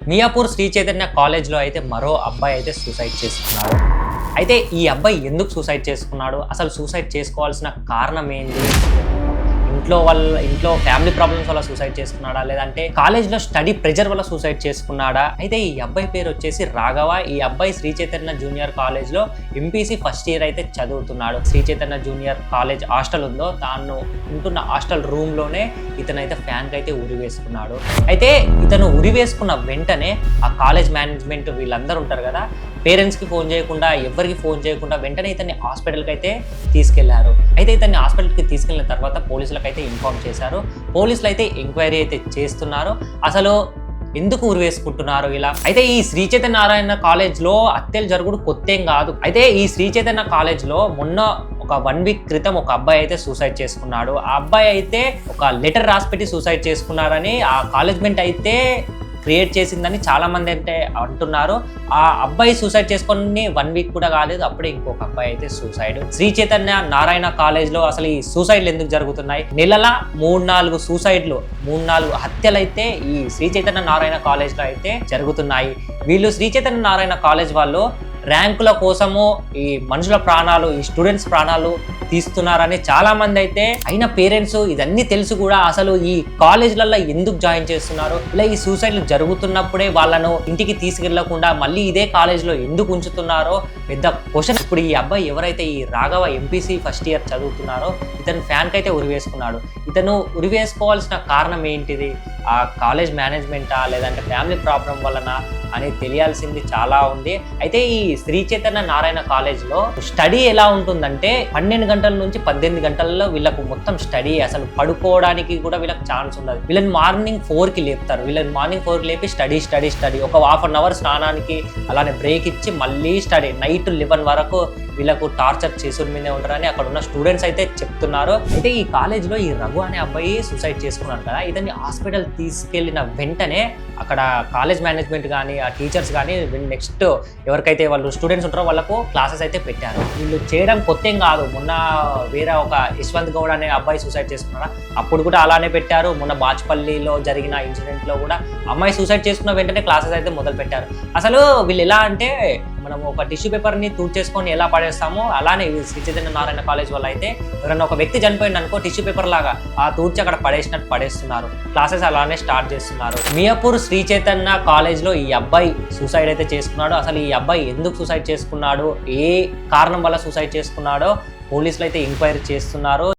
మియాపూర్ శ్రీ చైతన్య కాలేజ్లో అయితే మరో అబ్బాయి అయితే సూసైడ్ చేసుకున్నాడు. అయితే ఈ అబ్బాయి ఎందుకు సూసైడ్ చేసుకున్నాడు? అసలు సూసైడ్ చేసుకోవాల్సిన కారణం ఏంటి? ఇంట్లో వాళ్ళ ఇంట్లో ఫ్యామిలీ ప్రాబ్లమ్స్ వల్ల సూసైడ్ చేసుకున్నాడా? లేదంటే కాలేజ్లో స్టడీ ప్రెజర్ వల్ల సూసైడ్ చేసుకున్నాడా? అయితే ఈ అబ్బాయి పేరు వచ్చేసి రాఘవ. ఈ అబ్బాయి శ్రీ చైతన్య జూనియర్ కాలేజ్లో ఎంపీసీ ఫస్ట్ ఇయర్ అయితే చదువుతున్నాడు. Sri Chaitanya junior college hostel ఉందో తాను ఉంటున్న హాస్టల్ రూమ్లోనే ఇతనైతే ఫ్యాన్కి అయితే ఉరి వేసుకున్నాడు. అయితే ఇతను ఉరి వేసుకున్న వెంటనే ఆ కాలేజ్ మేనేజ్మెంట్ వీళ్ళందరూ ఉంటారు కదా పేరెంట్స్కి ఫోన్ చేయకుండా ఎవరికి ఫోన్ చేయకుండా వెంటనే ఇతన్ని హాస్పిటల్కి అయితే తీసుకెళ్ళారు. అయితే ఇతన్ని హాస్పిటల్కి తీసుకెళ్ళిన తర్వాత పోలీసులకు అయితే ఇన్ఫార్మ్ చేశారు. పోలీసులు అయితే ఎంక్వైరీ అయితే చేస్తున్నారు. అసలు ఎందుకు ఉరి వేసుకుంటున్నారు ఇలా? అయితే ఈ శ్రీ చైతన్య నారాయణ కాలేజ్లో హత్యలు జరుగుడు కొత్తేం కాదు. అయితే ఈ శ్రీ చైతన్య కాలేజ్లో మొన్న ఒక వన్ వీక్ క్రితం ఒక అబ్బాయి అయితే సూసైడ్ చేసుకున్నాడు. ఆ అబ్బాయి అయితే ఒక లెటర్ రాసి పెట్టి సూసైడ్ చేసుకున్నారని ఆ కాలేజ్మెంట్ అయితే క్రియేట్ చేసిందని చాలా మంది అంటే అంటున్నారు. ఆ అబ్బాయి సూసైడ్ చేసుకొని వన్ వీక్ కూడా కాలేదు. అప్పుడే ఇంకొక అబ్బాయి అయితే సూసైడ్. శ్రీ చైతన్య నారాయణ కాలేజ్లో అసలు ఈ సూసైడ్లు ఎందుకు జరుగుతున్నాయి? నెలల మూడు నాలుగు సూసైడ్లు మూడు నాలుగు హత్యలు అయితే ఈ శ్రీ చైతన్య నారాయణ కాలేజ్లో అయితే జరుగుతున్నాయి. వీళ్ళు శ్రీ చైతన్య నారాయణ కాలేజ్ వాళ్ళు ర్యాంకుల కోసము ఈ మనుషుల ప్రాణాలు ఈ స్టూడెంట్స్ ప్రాణాలు తీస్తున్నారని చాలా మంది అయితే అయిన పేరెంట్స్ ఇదన్నీ తెలుసు కూడా అసలు ఈ కాలేజ్లలో ఎందుకు జాయిన్ చేస్తున్నారు? ఇలా ఈ సూసైడ్లు జరుగుతున్నప్పుడే వాళ్ళను ఇంటికి తీసుకెళ్ళకుండా మళ్ళీ ఇదే కాలేజ్లో ఎందుకు ఉంచుతున్నారో పెద్ద క్వశ్చన్. ఇప్పుడు ఈ అబ్బాయి ఎవరైతే ఈ రాఘవ ఎంపీసీ ఫస్ట్ ఇయర్ చదువుతున్నారో ఇతను ఫ్యాన్కి అయితే ఉరివేసుకున్నాడు. ఇతను ఉరివేసుకోవాల్సిన కారణం ఏంటిది? ఆ కాలేజ్ మేనేజ్మెంటా లేదంటే ఫ్యామిలీ ప్రాబ్లం వలన అని తెలియాల్సింది చాలా ఉంది. అయితే ఈ శ్రీ చైతన్య నారాయణ కాలేజ్లో స్టడీ ఎలా ఉంటుందంటే పన్నెండు గంటల నుంచి పద్దెనిమిది గంటల్లో వీళ్ళకు మొత్తం స్టడీ అసలు పడుకోవడానికి కూడా వీళ్ళకి ఛాన్స్ ఉండదు. వీళ్ళని మార్నింగ్ ఫోర్కి లేపుతారు. వీళ్ళని మార్నింగ్ ఫోర్కి లేపి స్టడీ స్టడీ స్టడీ. ఒక హాఫ్ అన్ అవర్ స్నానానికి అలానే బ్రేక్ ఇచ్చి మళ్ళీ స్టడీ. నైట్ లెవెన్ వరకు వీళ్ళకు టార్చర్ చేసుకుని మీదే ఉంటారని అక్కడ ఉన్న స్టూడెంట్స్ అయితే చెప్తున్నారు. అయితే ఈ కాలేజ్లో ఈ రఘు అనే అబ్బాయి సూసైడ్ చేసుకున్నాడు కదా. ఇతన్ని హాస్పిటల్ తీసుకెళ్ళిన వెంటనే అక్కడ కాలేజ్ మేనేజ్మెంట్ కానీ ఆ టీచర్స్ కానీ నెక్స్ట్ ఎవరికైతే వాళ్ళు స్టూడెంట్స్ ఉంటారో వాళ్ళకు క్లాసెస్ అయితే పెట్టారు. వీళ్ళు చేయడం కొత్త ఏం కాదు. మొన్న వేరే ఒక యశ్వంత్ గౌడ్ అనే అబ్బాయి సూసైడ్ చేసుకున్నారా అప్పుడు కూడా అలానే పెట్టారు. మొన్న బాచ్పల్లిలో జరిగిన ఇన్సిడెంట్లో కూడా అమ్మాయి సూసైడ్ చేసుకున్న వెంటనే క్లాసెస్ అయితే మొదలు పెట్టారు అసలు వీళ్ళు ఎలా అంటే మనం ఒక టిష్యూ పేపర్ని తూర్చేసుకొని ఎలా పడేస్తామో అలానే శ్రీ చైతన్య నారాయణ కాలేజ్ వల్ల అయితే ఎవరైనా ఒక వ్యక్తి చనిపోయింది అనుకో టిష్యూ పేపర్ లాగా ఆ తూర్చి అక్కడ పడేసినట్టు పడేస్తున్నారు. క్లాసెస్ అలానే స్టార్ట్ చేస్తున్నారు. మియాపూర్ శ్రీ చైతన్య కాలేజ్లో ఈ అబ్బాయి సూసైడ్ అయితే చేసుకున్నాడు. అసలు ఈ అబ్బాయి ఎందుకు సూసైడ్ చేసుకున్నాడు? ఏ కారణం వల్ల సూసైడ్ చేసుకున్నాడో పోలీసులు అయితే ఎంక్వైరీ చేస్తున్నారు.